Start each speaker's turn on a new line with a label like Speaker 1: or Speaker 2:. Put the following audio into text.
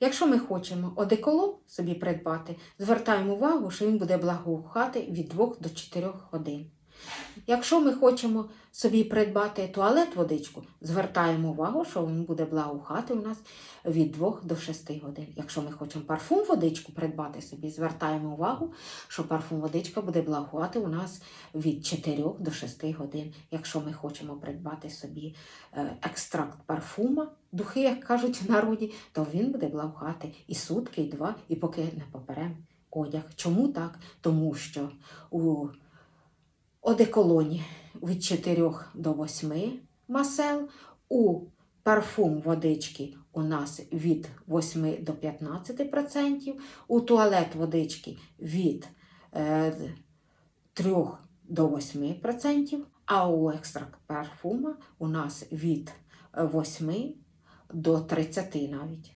Speaker 1: Якщо ми хочемо одеколон собі придбати, звертаємо увагу, що він буде благоухати від 2 до 4 годин. Якщо ми хочемо собі придбати туалет водичку, звертаємо увагу, що він буде благоухати у нас від 2 до 6 годин. Якщо ми хочемо парфум водичку придбати собі, звертаємо увагу, що парфум водичка буде благоухати у нас від 4 до 6 годин. Якщо ми хочемо придбати собі е, екстракт парфума, духи, як кажуть в народі, то він буде благоухати і сутки, і два, і поки не поперем одяг. Чому так? Тому що у одеколоні від 4 до 8 масел, у парфум водички у нас від 8 до 15%, у туалет водички від е, 3 до 8%, а у екстракт парфума у нас від 8 до 30 навіть.